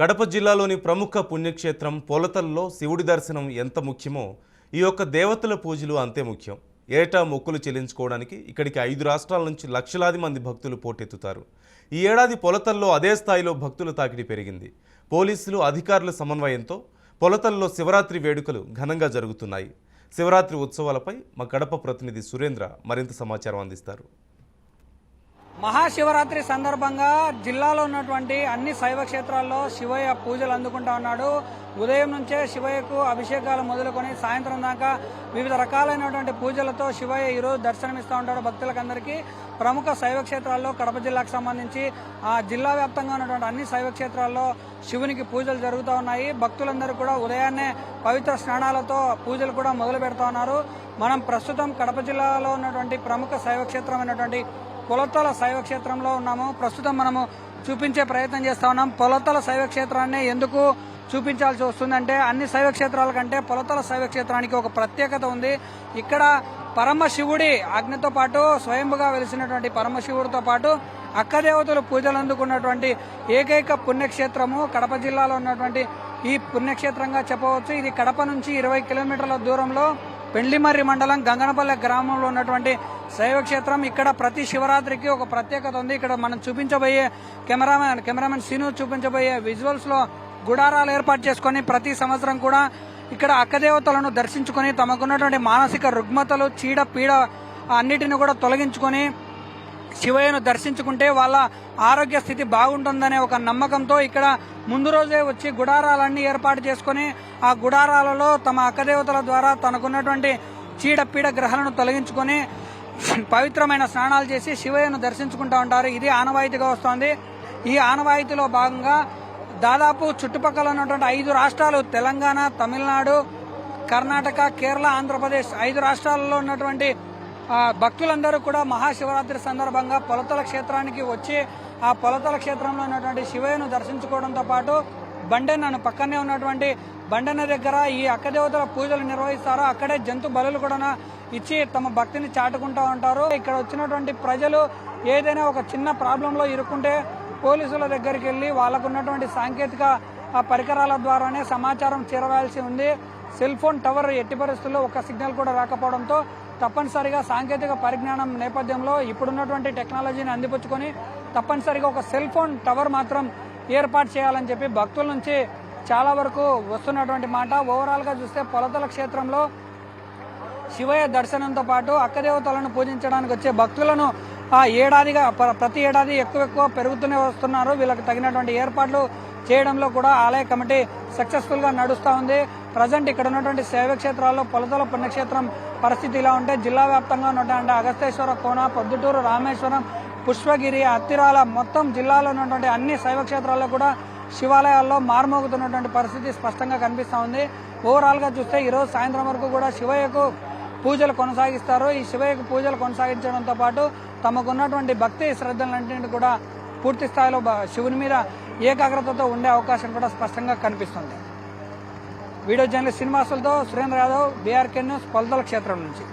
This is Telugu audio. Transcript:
కడప జిల్లాలోని ప్రముఖ పుణ్యక్షేత్రం పొలతల్లో శివుడి దర్శనం ఎంత ముఖ్యమో ఈ యొక్క దేవతల పూజలు అంతే ముఖ్యం. ఏటా మొక్కులు చెల్లించుకోవడానికి ఇక్కడికి ఐదు రాష్ట్రాల నుంచి లక్షలాది మంది భక్తులు పోటెత్తుతారు. ఈ ఏడాది పొలతల్లో అదే స్థాయిలో భక్తుల తాకిడి పెరిగింది. పోలీసులు అధికారుల సమన్వయంతో పొలతల్లో శివరాత్రి వేడుకలు ఘనంగా జరుగుతున్నాయి. శివరాత్రి ఉత్సవాలపై మా కడప ప్రతినిధి సురేంద్ర మరింత సమాచారం అందిస్తారు. మహాశివరాత్రి సందర్భంగా జిల్లాలో ఉన్నటువంటి అన్ని శైవ క్షేత్రాల్లో శివయ్య పూజలు అందుకుంటా ఉన్నాడు. ఉదయం నుంచే శివయ్యకు అభిషేకాలు మొదలుకొని సాయంత్రం దాకా వివిధ రకాలైనటువంటి పూజలతో శివయ్య ఈరోజు దర్శనమిస్తూ ఉంటాడు భక్తులకందరికీ. ప్రముఖ శైవ క్షేత్రాల్లో కడప జిల్లాకు సంబంధించి ఆ జిల్లా వ్యాప్తంగా ఉన్నటువంటి అన్ని శైవ క్షేత్రాల్లో శివునికి పూజలు జరుగుతూ ఉన్నాయి. భక్తులందరూ కూడా ఉదయాన్నే పవిత్ర స్నానాలతో పూజలు కూడా మొదలు పెడతా ఉన్నారు. మనం ప్రస్తుతం కడప జిల్లాలో ఉన్నటువంటి ప్రముఖ శైవ క్షేత్రమైనటువంటి పొలతల శైవ క్షేత్రంలో ఉన్నాము. ప్రస్తుతం మనము చూపించే ప్రయత్నం చేస్తా ఉన్నాం. పొలతల శైవ క్షేత్రాన్ని ఎందుకు చూపించాల్సి వస్తుందంటే అన్ని శైవ క్షేత్రాల కంటే పొలతల శైవ క్షేత్రానికి ఒక ప్రత్యేకత ఉంది. ఇక్కడ పరమశివుడి ఆజ్ఞతో పాటు స్వయంభుగా వెలిసినటువంటి పరమశివుడితో పాటు అక్కదేవతలు పూజలు అందుకున్నటువంటి ఏకైక పుణ్యక్షేత్రము కడప జిల్లాలో ఉన్నటువంటి ఈ పుణ్యక్షేత్రంగా చెప్పవచ్చు. ఇది కడప నుంచి ఇరవై కిలోమీటర్ల దూరంలో పెండ్లిమర్రి మండలం గంగనపల్లె గ్రామంలో ఉన్నటువంటి శైవ క్షేత్రం ఇక్కడ ప్రతి శివరాత్రికి ఒక ప్రత్యేకత ఉంది. ఇక్కడ మనం చూపించబోయే కెమెరామెన్ కెమెరామెన్ సీను చూపించబోయే విజువల్స్లో గుడారాలు ఏర్పాటు చేసుకొని ప్రతి సంవత్సరం కూడా ఇక్కడ అక్కదేవతలను దర్శించుకొని తమకున్నటువంటి మానసిక రుగ్మతలు చీడ పీడ అన్నిటిని కూడా తొలగించుకొని శివయ్యను దర్శించుకుంటే వాళ్ళ ఆరోగ్య స్థితి బాగుంటుందనే ఒక నమ్మకంతో ఇక్కడ ముందు రోజే వచ్చి గుడారాలన్నీ ఏర్పాటు చేసుకొని ఆ గుడారాలలో తమ అక్కదేవతల ద్వారా తనకున్నటువంటి చీడపీడ గ్రహాలను తొలగించుకొని పవిత్రమైన స్నానాలు చేసి శివయ్యను దర్శించుకుంటూ ఉంటారు. ఇది ఆనవాయితీగా వస్తోంది. ఈ ఆనవాయితీలో భాగంగా దాదాపు చుట్టుపక్కల ఉన్నటువంటి ఐదు రాష్ట్రాలు తెలంగాణ తమిళనాడు కర్ణాటక కేరళ ఆంధ్రప్రదేశ్ ఐదు రాష్ట్రాలలో ఉన్నటువంటి భక్తులందరూ కూడా మహాశివరాత్రి సందర్భంగా పొలతల క్షేత్రానికి వచ్చి ఆ పొలతల క్షేత్రంలో ఉన్నటువంటి శివయ్యను దర్శించుకోవడంతో పాటు బండెన్నను పక్కనే ఉన్నటువంటి బండెన్న దగ్గర ఈ అక్కదేవతల పూజలు నిర్వహిస్తారు అక్కడే జంతు బలులు కూడా ఇచ్చి తమ భక్తిని చాటుకుంటూ ఉంటారు. ఇక్కడ వచ్చినటువంటి ప్రజలు ఏదైనా ఒక చిన్న ప్రాబ్లంలో ఇరుక్కుంటే పోలీసుల దగ్గరికి వెళ్ళి వాళ్ళకు ఉన్నటువంటి సాంకేతిక ఆ, పరికరాల ద్వారానే సమాచారం చేరవేయాల్సి ఉంది. సెల్ ఫోన్ టవర్ ఎట్టి పరిస్థితుల్లో ఒక సిగ్నల్ కూడా రాకపోవడంతో తప్పనిసరిగా సాంకేతిక పరిజ్ఞానం నేపథ్యంలో ఇప్పుడున్నటువంటి టెక్నాలజీని అందిపుచ్చుకొని తప్పనిసరిగా ఒక సెల్ ఫోన్ టవర్ మాత్రం ఏర్పాటు చేయాలని చెప్పి భక్తుల నుంచి చాలా వరకు వస్తున్నటువంటి మాట. ఓవరాల్గా చూస్తే పొలతల క్షేత్రంలో శివయ్య దర్శనంతో పాటు అక్కదేవతలను పూజించడానికి వచ్చే భక్తులను ఆ ఏడాదిగా ప్ర- ప్రతి ఏడాది ఎక్కువ ఎక్కువ పెరుగుతూనే వస్తున్నారు. వీళ్ళకి తగినటువంటి ఏర్పాట్లు చేయడంలో కూడా ఆలయ కమిటీ సక్సెస్ఫుల్గా నడుస్తూ ఉంది. ప్రజెంట్ ఇక్కడ ఉన్నటువంటి శైవ క్షేత్రాల్లో పొలతల పుణ్యక్షేత్రం పరిస్థితి ఇలా ఉంటే జిల్లా వ్యాప్తంగా ఉన్నటువంటి అగస్తేశ్వర కోన పొద్దుటూరు రామేశ్వరం పుష్పగిరి అత్తిరాల మొత్తం జిల్లాలో ఉన్నటువంటి అన్ని శైవ క్షేత్రాల్లో కూడా శివాలయాల్లో మార్మోగుతున్నటువంటి పరిస్థితి స్పష్టంగా కనిపిస్తూ ఉంది. ఓవరాల్గా చూస్తే ఈరోజు సాయంత్రం వరకు కూడా శివయ్యకు పూజలు కొనసాగిస్తారు. ఈ శివయ్యకు పూజలు కొనసాగించడంతో పాటు తమకున్నటువంటి భక్తి శ్రద్ధలన్నింటినీ కూడా పూర్తి స్థాయిలో శివుని మీద ఏకాగ్రతతో ఉండే అవకాశం కూడా స్పష్టంగా కనిపిస్తుంది. వీడియో జర్నలిస్ట్ శ్రీనివాసులతో సురేంద్ర యాదవ్ బీఆర్కే న్యూస్ పొలతల క్షేత్రం నుంచి.